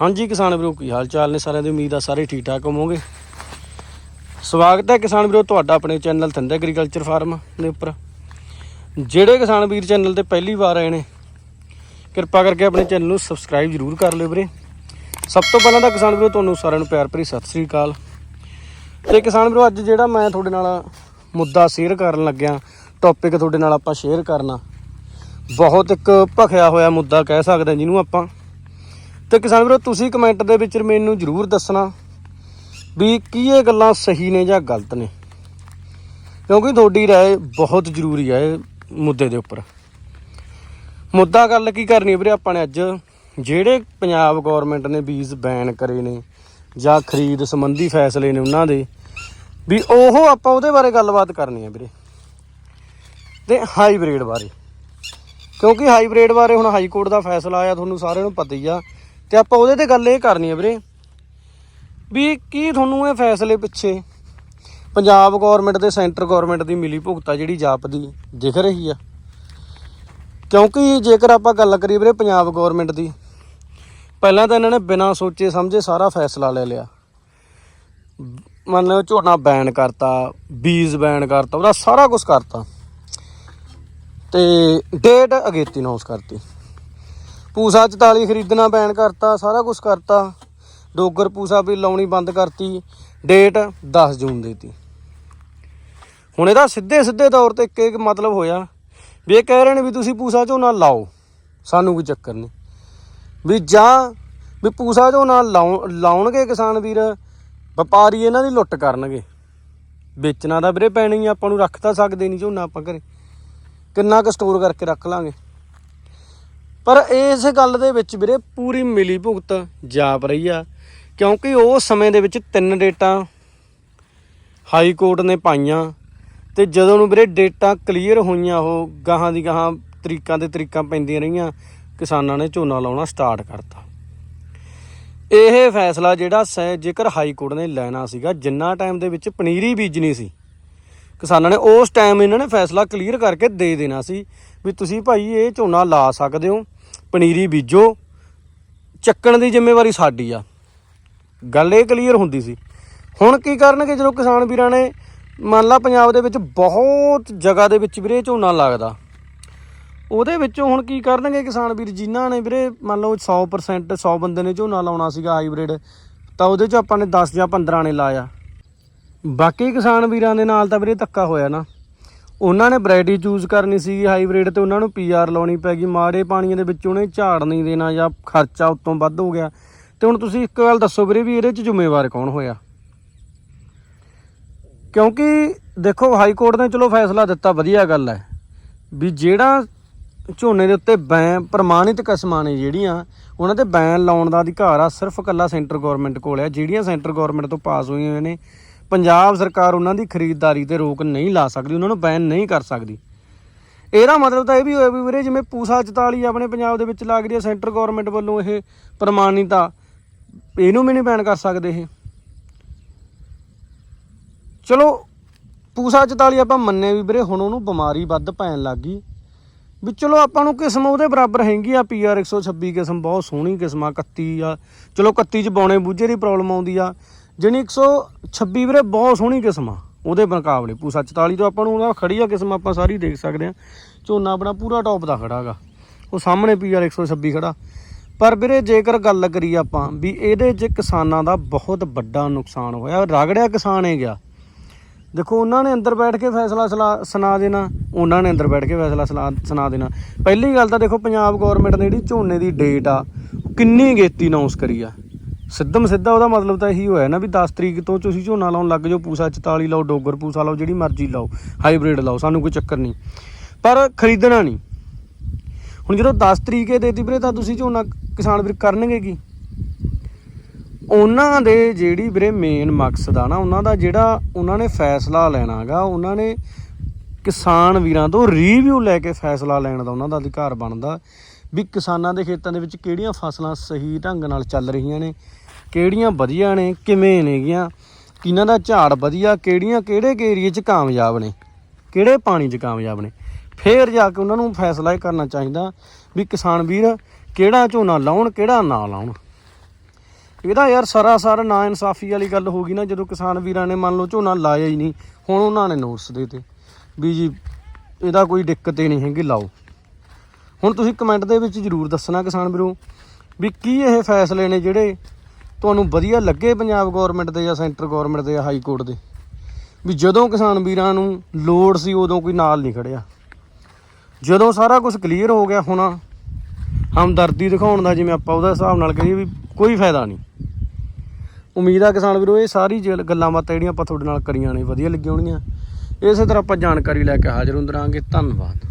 ਹਾਂਜੀ ਕਿਸਾਨ ਵੀਰੋ, ਕੀ ਹਾਲ ਚਾਲ ਨੇ ਸਾਰਿਆਂ ਦੀ? ਉਮੀਦ ਆ ਸਾਰੇ ਠੀਕ ਠਾਕ ਹੋਵੋਗੇ। ਸਵਾਗਤ ਹੈ ਕਿਸਾਨ ਵੀਰੋ, ਤੁਹਾਡਾ ਆਪਣੇ ਚੈਨਲ ਥੰਦਾ ਐਗਰੀਕਲਚਰ ਫਾਰਮ ਦੇ ਉੱਪਰ। ਜਿਹੜੇ ਕਿਸਾਨ ਵੀਰ ਚੈਨਲ ਤੇ ਪਹਿਲੀ ਵਾਰ ਆਏ ਨੇ, ਕਿਰਪਾ ਕਰਕੇ ਆਪਣੇ ਚੈਨਲ ਨੂੰ ਸਬਸਕ੍ਰਾਈਬ ਜ਼ਰੂਰ ਕਰ ਲਿਓ ਵੀਰੇ। ਸਭ ਤੋਂ ਪਹਿਲਾਂ ਤਾਂ ਕਿਸਾਨ ਵੀਰੋ, ਤੁਹਾਨੂੰ ਸਾਰਿਆਂ ਨੂੰ ਪਿਆਰ ਭਰੀ ਸਤਿ ਸ੍ਰੀ ਅਕਾਲ। ਤੇ ਕਿਸਾਨ ਵੀਰੋ, ਅੱਜ ਜਿਹੜਾ ਮੈਂ ਤੁਹਾਡੇ ਨਾਲ ਮੁੱਦਾ ਸ਼ੇਅਰ ਕਰਨ ਲੱਗਿਆ ਟੌਪਿਕ ਤੁਹਾਡੇ ਨਾਲ ਆਪਾਂ ਸ਼ੇਅਰ ਕਰਨਾ, ਬਹੁਤ ਇੱਕ ਭਖਿਆ ਹੋਇਆ ਮੁੱਦਾ ਕਹਿ ਸਕਦੇ ਹਾਂ ਜਿਹਨੂੰ ਆਪਾਂ। ਤੇ ਕਿਸਾਨ ਵੀਰੋ ਤੁਸੀਂ ਕਮੈਂਟ ਦੇ ਵਿੱਚ ਮੈਨੂੰ ਜਰੂਰ ਦੱਸਣਾ ਵੀ ਕੀ ਇਹ ਗੱਲਾਂ ਸਹੀ ਨੇ ਜਾਂ ਗਲਤ ਨੇ ਕਿਉਂਕਿ ਤੁਹਾਡੀ رائے ਬਹੁਤ ਜ਼ਰੂਰੀ ਹੈ ਇਹ ਮੁੱਦੇ ਦੇ ਉੱਪਰ ਮੁੱਦਾ ਗੱਲ ਕੀ ਕਰਨੀ ਹੈ ਵੀਰੇ ਆਪਾਂ ਨੇ ਅੱਜ ਜਿਹੜੇ ਪੰਜਾਬ ਗਵਰਨਮੈਂਟ ਨੇ ਬੀਜ ਬੈਨ ਕਰੇ ਨੇ ਜਾਂ ਖਰੀਦ ਸੰਬੰਧੀ ਫੈਸਲੇ ਨੇ ਉਹਨਾਂ ਦੇ ਵੀ ਉਹ ਆਪਾਂ ਉਹਦੇ ਬਾਰੇ ਗੱਲਬਾਤ ਕਰਨੀ ਹੈ ਵੀਰੇ ਤੇ ਹਾਈਬ੍ਰਿਡ ਬਾਰੇ ਕਿਉਂਕਿ ਹਾਈਬ੍ਰਿਡ ਬਾਰੇ ਹੁਣ ਹਾਈ ਕੋਰਟ ਦਾ ਫੈਸਲਾ ਆਇਆ ਤੁਹਾਨੂੰ ਸਾਰਿਆਂ ਨੂੰ ਪਤਾ ਹੀ ਆ ਤੇ ਆਪਾਂ ਉਹਦੇ ਤੇ ਗੱਲ ਇਹ ਕਰਨੀ ਹੈ ਵੀਰੇ ਵੀ ਕੀ ਤੁਹਾਨੂੰ ਇਹ ਫੈਸਲੇ ਪਿੱਛੇ ਪੰਜਾਬ ਗਵਰਨਮੈਂਟ ਤੇ ਸੈਂਟਰ ਗਵਰਨਮੈਂਟ ਦੀ ਮਿਲੀ ਭੁਗਤਾ ਜਿਹੜੀ ਜਾਪਦੀ ਦਿਖ ਰਹੀ ਆ? ਕਿਉਂਕਿ ਜੇਕਰ ਆਪਾਂ ਗੱਲ ਕਰੀਏ ਵੀਰੇ ਪੰਜਾਬ ਗਵਰਨਮੈਂਟ ਦੀ, ਪਹਿਲਾਂ ਤਾਂ ਇਹਨਾਂ ਨੇ ਬਿਨਾਂ ਸੋਚੇ ਸਮਝੇ ਸਾਰਾ ਫੈਸਲਾ ਲੈ ਲਿਆ। ਮੰਨ ਲਓ ਝੋਨਾ ਬੈਨ ਕਰਤਾ, ਬੀਜ ਬੈਨ ਕਰਤਾ, ਉਹਦਾ ਸਾਰਾ ਕੁਝ ਕਰਤਾ। ਤੇ ਡੇਟ ਅਗੇਤੀ ਅਨਾਉਂਸ ਕਰਤੀ। ਪੂਸਾ 44 ਖਰੀਦਣਾ, ਬੈਨ ਕਰਤਾ, ਸਾਰਾ ਕੁਝ ਕਰਤਾ। ਡੋਗਰ ਪੂਸਾ ਵੀ ਲਾਉਣੀ ਬੰਦ ਕਰਤੀ। ਡੇਟ 10 ਜੂਨ ਦੇਤੀ ਹੁਣ ਇਹਦਾ ਸਿੱਧੇ ਸਿੱਧੇ ਤੌਰ ਤੇ ਇੱਕ ਇੱਕ ਮਤਲਬ ਹੋਇਆ ਵੀ ਇਹ ਕਹਿ ਰਹੇ ਨੇ ਵੀ ਤੁਸੀਂ ਪੂਸਾ ਝੋਨਾ ਲਾਓ। ਸਾਨੂੰ ਕੋਈ ਚੱਕਰ ਨਹੀਂ। ਵੀ ਜਾਂ ਵੀ ਪੂਸਾ ਝੋਨਾ ਲਾਉ- ਲਾਉਣਗੇ ਕਿਸਾਨ ਵੀਰ, ਵਪਾਰੀ ਇਹਨਾਂ ਦੀ ਲੁੱਟ ਕਰਨਗੇ। ਵੇਚਣਾ ਤਾਂ ਵੀਰੇ ਪੈਣੀ ਆਪਾਂ ਨੂੰ ਰੱਖ ਤਾਂ ਸਕਦੇ ਨਹੀਂ ਝੋਨਾ ਆਪਾਂ ਘਰੇ। ਕਿੰਨਾ ਕੁ ਸਟੋਰ ਕਰਕੇ ਰੱਖ ਲਾਂਗੇ। ਪਰ ਇਸ ਗੱਲ ਦੇ ਵਿੱਚ ਵੀਰੇ ਪੂਰੀ ਮਿਲੀ ਭੁਗਤ ਜਾਪ ਰਹੀ ਆ, ਕਿਉਂਕਿ ਉਸ ਸਮੇਂ ਦੇ ਵਿੱਚ ਤਿੰਨ ਡੇਟਾਂ ਹਾਈ ਕੋਰਟ ਨੇ ਪਾਈਆਂ ਤੇ ਜਦੋਂ ਨੂੰ ਵੀਰੇ ਡੇਟਾਂ ਕਲੀਅਰ ਹੋਈਆਂ, ਉਹ ਗਾਹਾਂ ਦੀ ਗਾਹਾਂ ਤਰੀਕਾਂ ਦੇ ਤਰੀਕਾਂ ਪੈਂਦੀਆਂ ਰਹੀਆਂ, ਕਿਸਾਨਾਂ ਨੇ ਝੋਨਾ ਲਾਉਣਾ ਸਟਾਰਟ ਕਰਤਾ। ਇਹ ਫੈਸਲਾ ਜਿਹੜਾ ਸੈ ਜੇਕਰ ਹਾਈ ਕੋਰਟ ਨੇ ਲੈਣਾ ਸੀਗਾ, ਜਿੰਨਾ ਟਾਈਮ ਦੇ ਵਿੱਚ ਪਨੀਰੀ ਬੀਜਣੀ ਸੀ ਕਿਸਾਨਾਂ ਨੇ ਉਸ ਟਾਈਮ ਇਹਨਾਂ ਨੇ ਫੈਸਲਾ ਕਲੀਅਰ ਕਰਕੇ ਦੇ ਦੇਣਾ ਸੀ ਵੀ ਤੁਸੀਂ ਭਾਈ ਇਹ ਝੋਨਾ ਲਾ ਸਕਦੇ ਹੋ, ਪਨੀਰੀ ਬੀਜੋ, ਚੱਕਣ ਦੀ ਜ਼ਿੰਮੇਵਾਰੀ ਸਾਡੀ ਆ। ਗੱਲ ਇਹ ਕਲੀਅਰ ਹੁੰਦੀ ਸੀ। ਹੁਣ ਕੀ ਕਰਨਗੇ ਜਦੋਂ ਕਿਸਾਨ ਵੀਰਾਂ ਨੇ ਮੰਨ ਲਾ ਪੰਜਾਬ ਦੇ ਵਿੱਚ ਬਹੁਤ ਜਗ੍ਹਾ ਦੇ ਵਿੱਚ ਵੀਰੇ ਝੋਨਾ ਲੱਗਦਾ। ਉਹਦੇ ਵਿੱਚੋਂ ਹੁਣ ਕੀ ਕਰਨਗੇ ਕਿਸਾਨ ਵੀਰ? ਜਿਨ੍ਹਾਂ ਨੇ ਵੀਰੇ ਮੰਨ ਲਓ 100% 100 ਬੰਦੇ ਨੇ ਝੋਨਾ ਲਾਉਣਾ ਸੀਗਾ ਹਾਈਬ੍ਰਿਡ ਤਾਂ ਉਹਦੇ ਚ ਆਪਾਂ ਨੇ 10 ਜਾਂ 15 ਨੇ ਲਾਇਆ। ਬਾਕੀ ਕਿਸਾਨ ਵੀਰਾਂ ਦੇ ਨਾਲ ਤਾਂ ਵੀਰੇ ਧੱਕਾ ਹੋਇਆ ਨਾ। ਉਹਨਾਂ ਨੇ ਵੈਰਾਈਟੀ ਚੂਜ਼ ਕਰਨੀ ਸੀ ਹਾਈਬ੍ਰਿਡ ਤੇ ਉਹਨਾਂ ਨੂੰ ਪੀਆਰ ਲਾਉਣੀ ਪੈ ਗਈ। ਮਾੜੇ ਪਾਣੀਆਂ ਦੇ ਵਿੱਚ ਉਹਨੇ ਝਾੜ ਨਹੀਂ ਦੇਣਾ ਜਾਂ ਖਰਚਾ ਉਤੋਂ ਵੱਧ ਹੋ ਗਿਆ। ਤੇ ਹੁਣ ਤੁਸੀਂ ਇੱਕ ਗੱਲ ਦੱਸੋ ਵੀਰੇ ਵੀ ਇਹਦੇ 'ਚ ਜ਼ਿੰਮੇਵਾਰ ਕੌਣ ਹੋਇਆ? ਕਿਉਂਕਿ ਦੇਖੋ ਹਾਈ ਕੋਰਟ ਨੇ ਚਲੋ ਫੈਸਲਾ ਦਿੱਤਾ, ਵਧੀਆ ਗੱਲ ਹੈ। ਵੀ ਜਿਹੜਾ ਝੋਨੇ ਦੇ ਉੱਤੇ ਬੈਨ ਪ੍ਰਮਾਣਿਤ ਕਸਮਾਂ ਨੇ ਜਿਹੜੀਆਂ, ਉਹਨਾਂ ਤੇ ਬੈਨ ਲਾਉਣ ਦਾ ਅਧਿਕਾਰ ਆ। ਸਿਰਫ ਇਕੱਲਾ ਸੈਂਟਰ ਗਵਰਨਮੈਂਟ ਕੋਲ ਹੈ ਜਿਹੜੀਆਂ ਸੈਂਟਰ ਗਵਰਨਮੈਂਟ ਤੋਂ ਪਾਸ ਹੋਈਆਂ ਹੋਈਆਂ ਨੇ ਪੰਜਾਬ ਸਰਕਾਰ ਉਹਨਾਂ ਦੀ ਖਰੀਦਦਾਰੀ ਤੇ ਰੋਕ ਨਹੀਂ ਲਾ ਸਕਦੀ, ਉਹਨਾਂ ਨੂੰ ਬੈਨ ਨਹੀਂ ਕਰ ਸਕਦੀ। ਇਹਦਾ ਮਤਲਬ ਤਾਂ ਇਹ ਵੀ ਹੋਇਆ ਵੀ ਵੀਰੇ, ਜਿਵੇਂ ਪੂਸਾ 44 ਆਪਣੇ ਪੰਜਾਬ ਦੇ ਵਿੱਚ ਲੱਗ ਰਹੀ ਹੈ, ਸੈਂਟਰ ਗਵਰਨਮੈਂਟ ਵੱਲੋਂ ਇਹ ਪ੍ਰਮਾਣਿਤ ਆ ਇਹਨੂੰ ਵੀ ਨਹੀਂ ਬੈਨ ਕਰ ਸਕਦੇ ਇਹ। ਚਲੋ, ਪੂਸਾ 44 ਆਪਾਂ ਮੰਨੇ ਵੀ ਵੀਰੇ, ਹੁਣ ਉਹਨੂੰ ਬਿਮਾਰੀ ਵੱਧ ਪੈਣ ਲੱਗ ਗਈ। ਵੀ ਚਲੋ ਆਪਾਂ ਨੂੰ ਕਿਸਮ ਉਹਦੇ ਬਰਾਬਰ ਹੈਗੀ ਆ ਪੀਆਰ 126 ਕਿਸਮ, ਬਹੁਤ ਸੋਹਣੀ ਕਿਸਮ ਆ 31 ਆ, ਚਲੋ 31 ਚ ਬੌਣੇ ਬੂਝੇ ਦੀ ਪ੍ਰੋਬਲਮ ਆਉਂਦੀ ਆ। ਜਿਹੜੀ 126 ਵੀਰੇ, ਬਹੁਤ ਸੋਹਣੀ ਕਿਸਮ ਆ, ਉਹਦੇ ਮੁਕਾਬਲੇ। ਪੂਸਾ 44 ਤੋਂ ਆਪਾਂ ਨੂੰ ਉਹਦਾ ਖੜੀ ਆ ਕਿਸਮ, ਆਪਾਂ ਸਾਰੀ ਦੇਖ ਸਕਦੇ ਆ। ਝੋਨਾ ਆਪਣਾ ਪੂਰਾ ਟੌਪ ਦਾ ਖੜਾਗਾ ਉਹ ਸਾਹਮਣੇ ਪੀਆਰ 126 ਖੜਾ ਪਰ ਵੀਰੇ, ਜੇਕਰ ਗੱਲ ਕਰੀਏ ਆਪਾਂ ਵੀ ਇਹਦੇ 'ਚ ਕਿਸਾਨਾਂ ਦਾ ਬਹੁਤ ਵੱਡਾ ਨੁਕਸਾਨ ਹੋਇਆ, ਰਗੜਿਆ ਕਿਸਾਨ ਹੀ ਗਿਆ। ਦੇਖੋ, ਉਹਨਾਂ ਨੇ ਅੰਦਰ ਬੈਠ ਕੇ ਫੈਸਲਾ ਸਲਾ- ਸੁਣਾ ਦੇਣਾ, ਉਹਨਾਂ ਨੇ ਅੰਦਰ ਬੈਠ ਕੇ ਫੈਸਲਾ ਸਲਾ- ਸੁਣਾ ਦੇਣਾ। ਪਹਿਲੀ ਗੱਲ ਤਾਂ ਦੇਖੋ, ਪੰਜਾਬ ਗਵਰਨਮੈਂਟ ਨੇ ਜਿਹੜੀ ਝੋਨੇ ਦੀ ਡੇਟ ਆ, ਉਹ ਕਿੰਨੀ ਗੇਤੀ ਅਨਾਉਂਸ ਕਰੀ ਆ। ਸਿੱਧਮ ਸਿੱਧਾ ਉਹਦਾ ਮਤਲਬ ਤਾਂ ਇਹੀ ਹੋਇਆ ਨਾ ਵੀ 10 ਤਰੀਕ ਤੋਂ ਤੁਸੀਂ ਝੋਨਾ ਲਾਉਣ ਲੱਗ ਜਾਓ, ਪੂਸਾ 44 ਲਾਓ, ਡੋਗਰ ਪੂਸਾ ਲਾਓ, ਜਿਹੜੀ ਮਰਜ਼ੀ ਲਾਓ, ਹਾਈਬ੍ਰਿਡ ਲਾਓ, ਸਾਨੂੰ ਕੋਈ ਚੱਕਰ ਨਹੀਂ। ਪਰ ਖਰੀਦਣਾ ਨਹੀਂ। ਹੁਣ ਜਦੋਂ 10 ਤਰੀਕੇ ਦੇਤੀ ਵੀਰੇ, ਤਾਂ ਤੁਸੀਂ ਝੋਨਾ ਕਿਸਾਨ ਵੀਰ ਕਰਨਗੇ ਕੀ? ਉਹਨਾਂ ਦੇ ਜਿਹੜੀ ਵੀਰੇ ਮੇਨ ਮਕਸਦ ਆ ਨਾ, ਉਹਨਾਂ ਦਾ ਜਿਹੜਾ ਉਹਨਾਂ ਨੇ ਫੈਸਲਾ ਲੈਣਾਗਾ ਉਹਨਾਂ ਨੇ ਕਿਸਾਨ ਵੀਰਾਂ ਤੋਂ ਰਿਵਿਊ ਲੈ ਕੇ ਫੈਸਲਾ ਲੈਣ ਦਾ ਉਹਨਾਂ ਦਾ ਅਧਿਕਾਰ ਬਣਦਾ। ਵੀ ਕਿਸਾਨਾਂ ਦੇ ਖੇਤਾਂ ਦੇ ਵਿੱਚ ਕਿਹੜੀਆਂ ਫਸਲਾਂ ਸਹੀ ਢੰਗ ਨਾਲ ਚੱਲ ਰਹੀਆਂ ਨੇ, ਕਿਹੜੀਆਂ ਵਧੀਆ ਨੇ, ਕਿਵੇਂ ਨੇਗੀਆਂ, ਕਿਹਨਾਂ ਦਾ ਝਾੜ ਵਧੀਆ, ਕਿਹੜੀਆਂ ਕਿਹੜੇ ਏਰੀਏ 'ਚ ਕਾਮਯਾਬ ਨੇ, ਕਿਹੜੇ ਪਾਣੀ 'ਚ ਕਾਮਯਾਬ ਨੇ। ਫੇਰ ਜਾ ਕੇ ਉਹਨਾਂ ਨੂੰ ਫੈਸਲਾ ਇਹ ਕਰਨਾ ਚਾਹੀਦਾ ਵੀ ਕਿਸਾਨ ਵੀਰ ਕਿਹੜਾ ਝੋਨਾ ਲਾਉਣ, ਕਿਹੜਾ ਨਾ ਲਾਉਣ। ਇਹਦਾ ਯਾਰ ਸਰਾਸਰ ਨਾ ਇਨਸਾਫੀ ਵਾਲੀ ਗੱਲ ਹੋ ਗਈ ਨਾ, ਜਦੋਂ ਕਿਸਾਨ ਵੀਰਾਂ ਨੇ ਮੰਨ ਲਓ ਝੋਨਾ ਲਾਇਆ ਹੀ ਨਹੀਂ, ਹੁਣ ਉਹਨਾਂ ਨੇ ਨੋਟਿਸ ਦੇਤੇ ਵੀ ਜੀ ਇਹਦਾ ਕੋਈ ਦਿੱਕਤ ਹੀ ਨਹੀਂ ਹੈਗੀ, ਲਾਓ। ਹੁਣ ਤੁਸੀਂ ਕਮੈਂਟ ਦੇ ਵਿੱਚ ਜਰੂਰ ਦੱਸਣਾ ਕਿਸਾਨ ਵੀਰੋ ਵੀ ਕੀ ਇਹ ਫੈਸਲੇ ਨੇ ਜਿਹੜੇ ਤੁਹਾਨੂੰ ਵਧੀਆ ਲੱਗੇ ਪੰਜਾਬ ਗਵਰਨਮੈਂਟ ਦੇ ਜਾਂ ਸੈਂਟਰ ਗਵਰਨਮੈਂਟ ਦੇ ਜਾਂ ਹਾਈ ਕੋਰਟ ਦੇ? ਵੀ ਜਦੋਂ ਕਿਸਾਨ ਵੀਰਾਂ ਨੂੰ ਲੋੜ ਸੀ ਉਦੋਂ ਕੋਈ ਨਾਲ ਨਹੀਂ ਖੜਿਆ। ਜਦੋਂ ਸਾਰਾ ਕੁਝ ਕਲੀਅਰ ਹੋ ਗਿਆ ਹੁਣ, ਹਮਦਰਦੀ ਦਿਖਾਉਣ ਦਾ ਜਿਵੇਂ ਆਪਾਂ ਉਹਦਾ ਹਿਸਾਬ ਨਾਲ ਕਹੀਏ ਵੀ ਕੋਈ ਫਾਇਦਾ ਨਹੀਂ। ਉਮੀਦ ਆ ਕਿਸਾਨ ਵੀਰੋ, ਇਹ ਸਾਰੀ ਜੇ, ਗੱਲਾਂ ਬਾਤਾਂ ਜਿਹੜੀਆਂ ਆਪਾਂ ਤੁਹਾਡੇ ਨਾਲ ਕਰੀਆਂ ਨੇ, ਵਧੀਆ ਲੱਗੀਆਂ ਹੋਣਗੀਆਂ। ਇਸੇ ਤਰ੍ਹਾਂ ਆਪਾਂ ਜਾਣਕਾਰੀ ਲੈ ਕੇ ਹਾਜ਼ਰ ਹੁੰਦੇ ਧੰਨਵਾਦ।